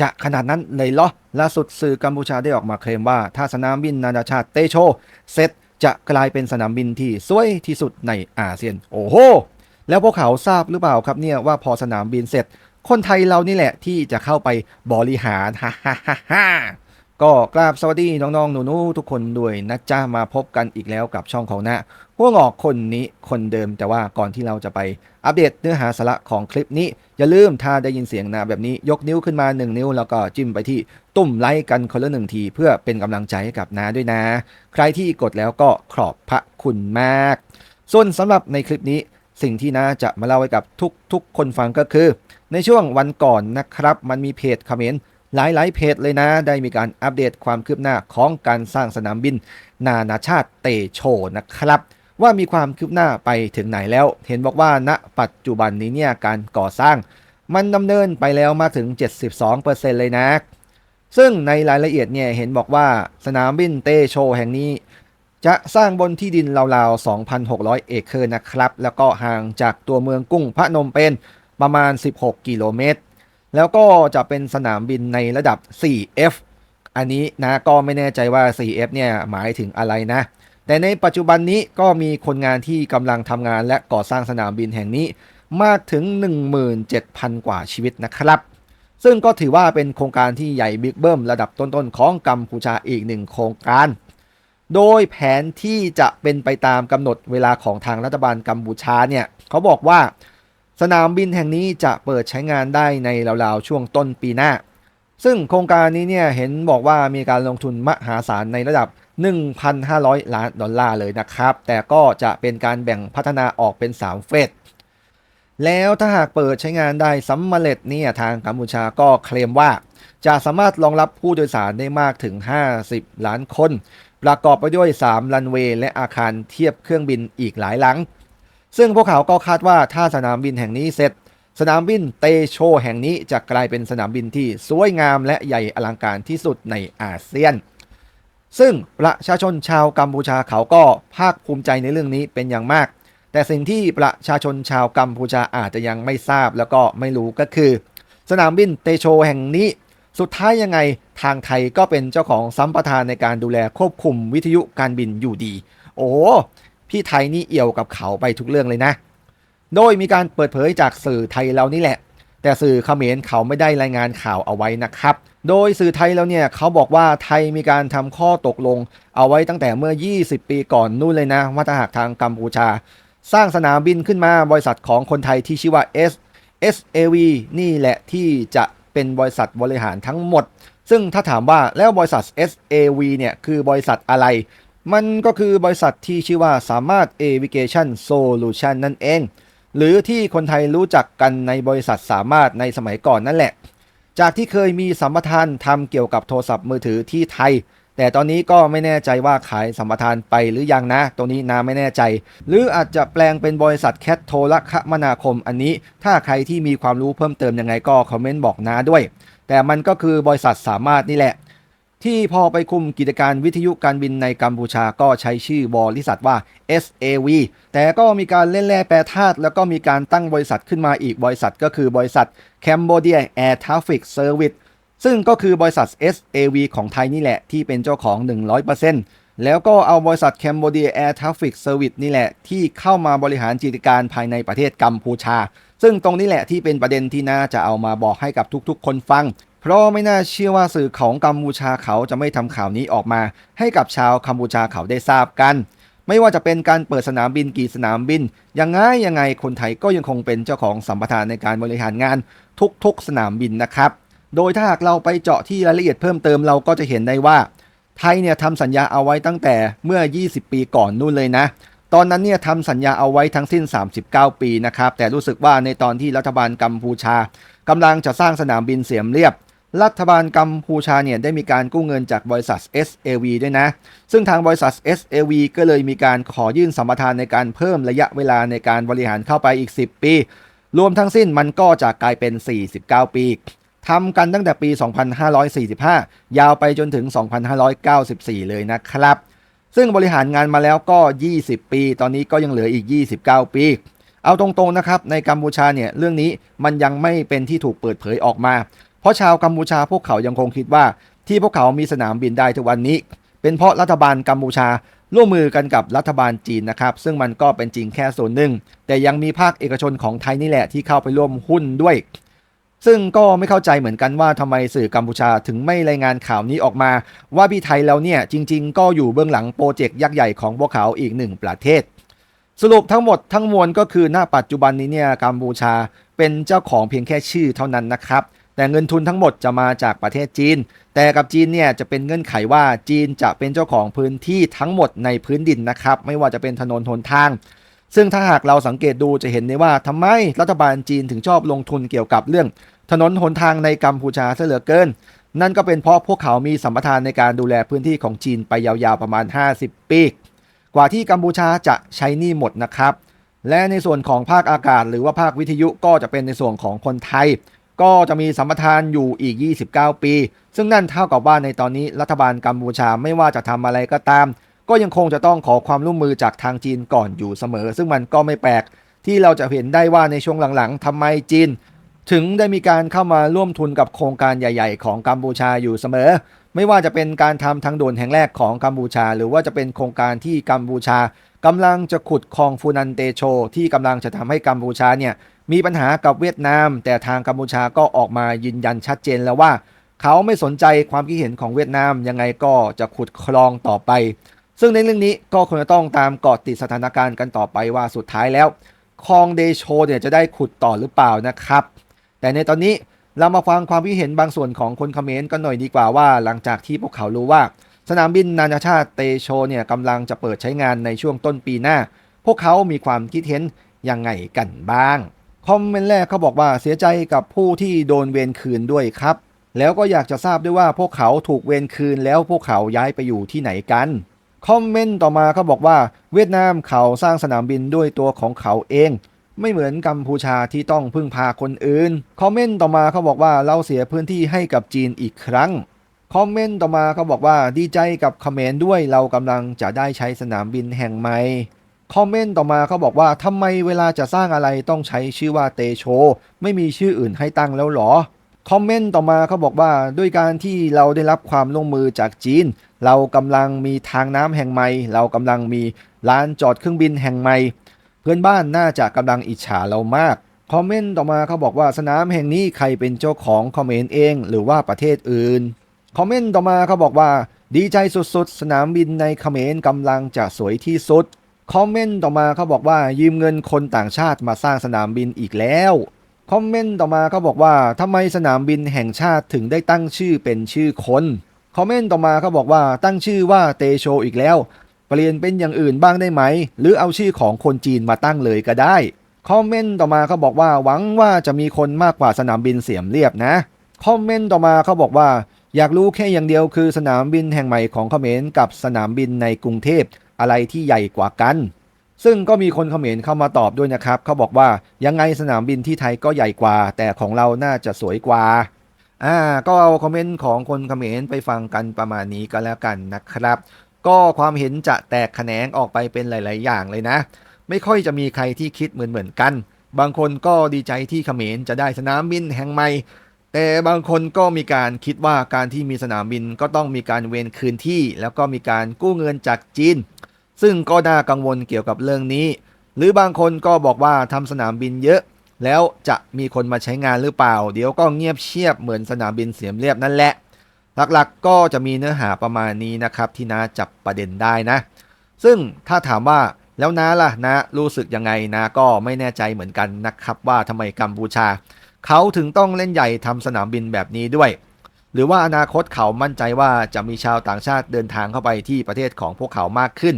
จะขนาดนั้นเลยเหรอล่าสุดสื่อกัมพูชาได้ออกมาเคลมว่า ถ้าสนามบินนานาชาติเตโชเสร็จจะกลายเป็นสนามบินที่สวยที่สุดในอาเซียน โอ้โห แล้วพวกเขาทราบหรือเปล่าครับเนี่ยว่าพอสนามบินเสร็จ คนไทยเรานี่แหละที่จะเข้าไปบริหารฮ่าฮ่าฮ่าฮ่า ก็กราบสวัสดีน้องๆ หนูๆ ทุกคนด้วยนะจ้ามาพบกันอีกแล้วกับช่องของนะพวกออกคนนี้คนเดิมแต่ว่าก่อนที่เราจะไปอัปเดตเนื้อหาสาระของคลิปนี้ อย่าลืมถ้าได้ยินเสียงนะแบบนี้ยกนิ้วขึ้นมา 1 นิ้ว แล้วก็จิ้มไปที่ตุ่มไลค์กันคนละหนึ่งที เพื่อเป็นกำลังใจให้กับนาด้วยนะ ใครที่กดแล้วก็ขอบพระคุณมาก ส่วนสำหรับในคลิปนี้สิ่งที่นาจะมาเล่าให้กับทุกทุกคนฟังก็คือ ในช่วงวันก่อนนะครับ มันมีเพจคอมเมนต์ หลายๆ เพจเลยนะ ได้มีการอัปเดตความคืบหน้าของการสร้างสนามบิน นานาชาติเตโชนะครับ ว่ามีความคืบหน้าไปถึงไหนแล้ว เห็นบอกว่าณปัจจุบันนี้เนี่ยการก่อสร้าง มันดำเนินไปแล้วมาถึง 72%เลยนะ ซึ่งในรายละเอียดเนี่ยเห็นบอกว่าสนามบินเตโชแห่งนี้จะสร้างบนที่ดินราวๆ 2,600 เอเคอร์นะครับ แล้วก็ห่างจากตัวเมืองกุ้งพระนมเปญประมาณ 16 กิโลเมตร แล้วก็จะเป็นสนามบินในระดับ 4F อันนี้นะก็ไม่แน่ใจว่า 4F เนี่ยหมายถึงอะไรนะ แต่ในปัจจุบันนี้ก็มีคนงานที่กำลังทำงานและก่อสร้างสนามบินแห่งนี้มากถึง 17,000 กว่าชีวิตนะครับ ซึ่งก็ถือว่าเป็นโครงการที่ใหญ่บิ๊กเบิ้มระดับต้นๆของกัมพูชาอีกหนึ่งโครงการ โดยแผนที่จะเป็นไปตามกำหนดเวลาของทางรัฐบาลกัมพูชาเนี่ยเขาบอกว่า สนามบินแห่งนี้จะเปิดใช้งานได้ในราวๆช่วงต้นปีหน้า ซึ่งโครงการนี้เนี่ยเห็นบอกว่ามีการลงทุนมหาศาลในระดับ 1,500 ล้านดอลลาร์เลยนะครับ แต่ก็จะเป็นการแบ่งพัฒนาออกเป็น 3 เฟส แล้วถ้าหากเปิดใช้งานได้สำเร็จเนี่ยทางกัมพูชาก็เคลมว่า จะสามารถรองรับผู้โดยสารได้มากถึง 50 ล้านคน ประกอบไปด้วย3รันเวย์และอาคารเทียบเครื่องบินอีกหลายหลัง ซึ่งพวกเขาก็คาดว่าถ้าสนามบินแห่งนี้เสร็จ สนามบินเตโชแห่งนี้จะกลายเป็นสนามบินที่สวยงามและใหญ่อลังการที่สุดในอาเซียน ซึ่งประชาชนชาวกัมพูชาเขาก็ภาคภูมิใจในเรื่องนี้เป็นอย่างมาก แต่สิ่งที่ประชาชนชาวกัมพูชาอาจจะยังไม่ทราบแล้วก็ไม่รู้ก็คือ สนามบินเตโชแห่งนี้ สุดท้ายยังไงทางไทยก็เป็นเจ้าของสัมปทานในการดูแลควบคุมวิทยุการบินอยู่ดี โอ้ พี่ไทยนี่เอี่ยวกับเขาไปทุกเรื่องเลยนะ โดยมีการเปิดเผยจากสื่อไทยเรานี่แหละ แต่สื่อเขมรเขาไม่ได้รายงานข่าวเอาไว้นะครับ โดยสื่อไทยแล้วเนี่ยเขาบอกว่าไทยมีการทำข้อตกลง เอาไว้ตั้งแต่เมื่อ 20 ปีก่อนนู่นเลยนะว่าถ้าหากทางกัมพูชา สร้างสนามบินขึ้นมาบริษัทของคนไทยที่ชื่อว่า S SAV นี่แหละที่จะเป็นบริษัทบริหารทั้งหมด ซึ่งถ้าถามว่าแล้วบริษัท SAV เนี่ยคือบริษัทอะไร มันก็คือบริษัทที่ชื่อว่าสามารถ Aviation Solution นั่นเอง หรือที่คนไทยรู้จักกันในบริษัทสามารถในสมัยก่อนนั่นแหละ จากที่เคยมีสัมปทานทำเกี่ยวกับโทรศัพท์มือถือที่ไทย แต่ตอนนี้ก็ไม่แน่ใจว่าขายสัมปทานไปหรือยังนะ ตรงนี้นาไม่แน่ใจ หรืออาจจะแปลงเป็นบริษัทแคทโทรคมนาคมอันนี้ ถ้าใครที่มีความรู้เพิ่มเติมยังไงก็คอมเมนต์บอกนาด้วย แต่มันก็คือบริษัทสามารถนี่แหละ ที่พอไปคุมกิจการวิทยุการบินในกัมพูชาก็ใช้ชื่อบริษัทว่า SAV แต่ก็มีการเล่นแร่แปรธาตุแล้วก็มีการตั้งบริษัทขึ้นมาอีกบริษัทก็คือบริษัท Cambodia Air Traffic Service ซึ่งก็คือบริษัท SAV ของไทยนี่แหละที่เป็นเจ้าของ 100%แล้วก็เอาบริษัท Cambodia Air Traffic Service นี่แหละที่เข้ามาบริหารกิจการภายในประเทศกัมพูชา ซึ่งตรงนี้แหละที่เป็นประเด็นที่น่าจะเอามาบอกให้กับทุกๆ คนฟัง เพราะไม่น่าเชื่อว่าสื่อของกัมพูชาเขาจะไม่ทำข่าวนี้ออกมา ให้กับชาวกัมพูชาเขาได้ทราบกัน ไม่ว่าจะเป็นการเปิดสนามบินกี่สนามบิน ยังไงยังไงคนไทยก็ยังคงเป็นเจ้าของสัมปทานในการบริหารงานทุกๆสนามบินนะครับ โดยถ้าหากเราไปเจาะที่รายละเอียดเพิ่มเติมเราก็จะเห็นได้ว่า ไทยเนี่ยทำสัญญาเอาไว้ตั้งแต่เมื่อ 20 ปีก่อนนู่นเลยนะตอนนั้นเนี่ยทำสัญญาเอาไว้ทั้งสิ้น 39 ปีนะครับ แต่รู้สึกว่าในตอนที่รัฐบาลกัมพูชากำลังจะสร้างสนามบินเสียมเรียบ รัฐบาลกัมพูชาเนี่ยได้มีการกู้เงินจากบริษัท SAV ด้วยนะ ซึ่งทางบริษัท SAV ก็เลยมีการขอยื่นสัมปทานในการเพิ่มระยะเวลาในการบริหารเข้าไปอีก 10 ปี รวมทั้งสิ้นมันก็จะกลายเป็น 49 ปีทำกันตั้งแต่ปี 2545 ยาวไปจนถึง 2594 เลยนะครับ ซึ่งบริหารงานมาแล้วก็ 20 ปี ตอนนี้ก็ยังเหลืออีก 29 ปีเอาตรงๆนะครับในกัมพูชาเนี่ยเรื่องนี้มันยังไม่เป็นที่ถูกเปิดเผยออกมา เพราะชาวกัมพูชาพวกเขายังคงคิดว่า ที่พวกเขามีสนามบินได้ทุกวันนี้ เป็นเพราะรัฐบาลกัมพูชาร่วมมือกันกับรัฐบาลจีนนะครับ ซึ่งมันก็เป็นจริงแค่ส่วนหนึ่ง แต่ยังมีภาคเอกชนของไทยนี่แหละที่เข้าไปร่วมหุ้นด้วย ซึ่งก็ไม่เข้าใจเหมือนกันว่าทำไมสื่อกัมพูชาถึงไม่รายงานข่าวนี้ออกมา ว่าพี่ไทยแล้วเนี่ยจริง ๆ ก็อยู่เบื้องหลังโปรเจกต์ยักษ์ใหญ่ของพวกเขาอีกหนึ่งประเทศ สรุปทั้งหมดทั้งมวลก็คือณปัจจุบันนี้เนี่ยกัมพูชาเป็นเจ้าของเพียงแค่ชื่อเท่านั้นนะครับ แต่เงินทุนทั้งหมดจะมาจากประเทศจีน แต่กับจีนเนี่ยจะเป็นเงื่อนไขว่าจีนจะเป็นเจ้าของพื้นที่ทั้งหมดในพื้นดินนะครับ ไม่ว่าจะเป็นถนนหนทาง ซึ่งถ้าหากเราสังเกตดูจะเห็นได้ว่าทำไมรัฐบาลจีนถึงชอบลงทุนเกี่ยวกับเรื่อง ถนนหนทางในกัมพูชาซะเหลือเกิน นั่นก็เป็นเพราะพวกเขามีสัมปทานในการดูแลพื้นที่ของจีนไปยาวๆประมาณ 50 ปี กว่าที่กัมพูชาจะใช้หนี่หมดนะครับและในส่วนของภาคอากาศหรือว่าภาควิทยุก็จะเป็นในส่วนของคนไทย ก็จะมีสัมปทานอยู่อีก 29 ปี ซึ่งนั่นเท่ากับว่าในตอนนี้รัฐบาลกัมพูชาไม่ว่าจะทำอะไรก็ตาม ก็ยังคงจะต้องขอความร่วมมือจากทางจีนก่อนอยู่เสมอ ซึ่งมันก็ไม่แปลกที่เราจะเห็นได้ว่าในช่วงหลังๆทำไมจีน ถึงได้มีการเข้ามาร่วมทุนกับโครงการใหญ่ ๆ ของกัมพูชาอยู่เสมอ ไม่ว่าจะเป็นการทำทางด่วนแห่งแรกของกัมพูชา หรือว่าจะเป็นโครงการที่กัมพูชากำลังจะขุดคลองฟูนันเตโช ที่กำลังจะทำให้กัมพูชาเนี่ย มีปัญหากับเวียดนาม แต่ทางกัมพูชาก็ออกมายืนยันชัดเจนแล้วว่า เขาไม่สนใจความคิดเห็นของเวียดนามยังไงก็จะขุดคลองต่อไป ซึ่งในเรื่องนี้ก็คงจะต้องตามเกาะติดสถานการณ์กันต่อไปว่าสุดท้ายแล้วคลองเดโชเนี่ยจะได้ขุดต่อหรือเปล่านะครับ แต่ในตอนนี้เรามาฟังความคิดเห็นบางส่วนของคนคอมเขมรกันหน่อยดีกว่าว่า หลังจากที่พวกเขารู้ว่า สนามบินนานาชาติเตโชเนี่ยกำลังจะเปิดใช้งานในช่วงต้นปีหน้า พวกเขามีความคิดเห็นยังไงกันบ้าง คอมเมนต์แรกเขาบอกว่าเสียใจกับผู้ที่โดนเวรคืนด้วยครับ แล้วก็อยากจะทราบด้วยว่าพวกเขาถูกเวรคืนแล้วพวกเขาย้ายไปอยู่ที่ไหนกัน คอมเมนต์ต่อมาเขาบอกว่า เวียดนามเขาสร้างสนามบินด้วยตัวของเขาเอง ไม่เหมือนกัมพูชาที่ต้องพึ่งพาคนอื่น คอมเมนต์ต่อมาเขาบอกว่าเราเสียพื้นที่ให้กับจีนอีกครั้ง คอมเมนต์ต่อมาเขาบอกว่าดีใจกับเขมรด้วยเรากำลังจะได้ใช้สนามบินแห่งใหม่ คอมเมนต์ต่อมาเขาบอกว่าทำไมเวลาจะสร้างอะไรต้องใช้ชื่อว่าเตโช ไม่มีชื่ออื่นให้ตั้งแล้วหรอคอมเมนต์ต่อมาเขาบอกว่าด้วยการที่เราได้รับความร่วมมือจากจีน เรากำลังมีทางน้ำแห่งใหม่ เรากำลังมีลานจอดเครื่องบินแห่งใหม่ เพื่อนบ้านน่าจะกำลังอิจฉาเรามากคอมเมนต์ต่อมาเขาบอกว่าสนามแห่งนี้ใครเป็นเจ้าของคอมเมนต์เอง หรือว่าประเทศอื่นคอมเมนต์ต่อมาเขาบอกว่า ดีใจสุดๆ สนามบินในเขมรกำลังจะสวยที่สุด คอมเมนต์ต่อมาเขาบอกว่ายืมเงินคนต่างชาติมาสร้างสนามบินอีกแล้ว คอมเมนต์ต่อมาเขาบอกว่าทำไมสนามบินแห่งชาติถึงได้ตั้งชื่อเป็นชื่อคน คอมเมนต์ต่อมาเขาบอกว่าตั้งชื่อว่าเตโชอีกแล้ว เปลี่ยนเป็นอย่างอื่นบ้างได้ไหม หรือเอาชื่อของคนจีนมาตั้งเลยก็ได้ คอมเมนต์ต่อมาเขาบอกว่าหวังว่าจะมีคนมากกว่าสนามบินเสียมเรียบนะ คอมเมนต์ต่อมาเขาบอกว่า อยากรู้แค่อย่างเดียวคือสนามบินแห่งใหม่ของเขมรกับสนามบินในกรุงเทพ อะไรที่ใหญ่กว่ากัน ซึ่งก็มีคนเขมรเข้ามาตอบด้วยนะครับ เขาบอกว่ายังไงสนามบินที่ไทยก็ใหญ่กว่า แต่ของเราน่าจะสวยกว่าอ่าก็เอาคอมเมนต์ของคนเขมรไปฟังกันประมาณนี้ก็แล้วกันนะครับ ก็ความเห็นจะแตกแขนงออกไปเป็นหลาย ๆ อย่างเลยนะ ไม่ค่อยจะมีใครที่คิดเหมือนเหมือนๆกัน บางคนก็ดีใจที่เขมรจะได้สนามบินแห่งใหม่แต่บางคนก็มีการคิดว่าการที่มีสนามบินก็ต้องมีการเวนคืนที่ แล้วก็มีการกู้เงินจากจีน ซึ่งก็น่ากังวลเกี่ยวกับเรื่องนี้ หรือบางคนก็บอกว่าทำสนามบินเยอะ แล้วจะมีคนมาใช้งานหรือเปล่า เดี๋ยวก็เงียบเชียบเหมือนสนามบินเสียมเรียบนั่นแหละ หลักๆก็จะมีเนื้อหาประมาณนี้นะครับที่น้าจับประเด็นได้นะ ซึ่งถ้าถามว่าแล้วน้าล่ะนะรู้สึกยังไงนะก็ไม่แน่ใจเหมือนกันนะครับว่าทำไมกัมพูชา เขาถึงต้องเล่นใหญ่ทำสนามบินแบบนี้ด้วย หรือว่าอนาคตเขามั่นใจว่าจะมีชาวต่างชาติเดินทางเข้าไปที่ประเทศของพวกเขามากขึ้น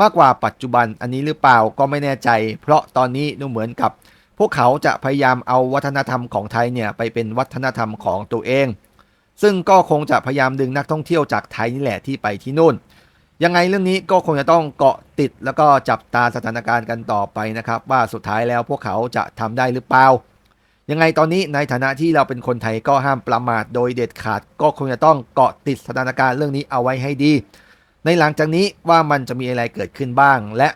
มากกว่าปัจจุบันอันนี้หรือเปล่าก็ไม่แน่ใจ เพราะตอนนี้ดูเหมือนกับ พวกเขาจะพยายามเอาวัฒนธรรมของไทยเนี่ยไปเป็นวัฒนธรรมของตัวเอง ซึ่งก็คงจะพยายามดึงนักท่องเที่ยวจากไทยนี่แหละที่ไปที่นู่น ยังไงเรื่องนี้ก็คงจะต้องเกาะติดแล้วก็จับตาสถานการณ์กันต่อไปนะครับ ว่าสุดท้ายแล้วพวกเขาจะทำได้หรือเปล่ายังไงตอนนี้ในฐานะที่เราเป็นคนไทยก็ห้ามประมาทโดยเด็ดขาด ก็คงจะต้องเกาะติดสถานการณ์เรื่องนี้เอาไว้ให้ดี ในหลังจากนี้ว่ามันจะมีอะไรเกิดขึ้นบ้าง และ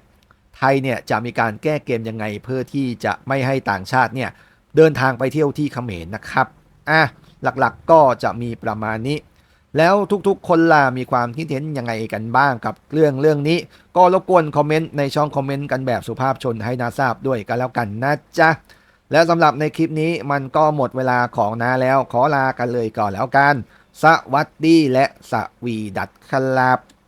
ไทยเนี่ยจะมีการแก้เกมยังไงเพื่อที่จะไม่ให้ต่างชาติเนี่ยเดินทางไปเที่ยวที่เขมรนะครับอะหลักๆก็จะมีประมาณนี้ แล้วทุกๆ คนล่ะมีความคิดเห็นยังไงกันบ้างกับเรื่องเรื่องนี้ ก็รบกวนคอมเมนต์ในช่องคอมเมนต์กันแบบสุภาพชนให้นาทราบด้วยกันแล้วกันนะจ๊ะแล้วสำหรับในคลิปนี้มันก็หมดเวลาของนาแล้วขอลากันเลยก่อนแล้วกัน สวัสดีและสวีดัตครับ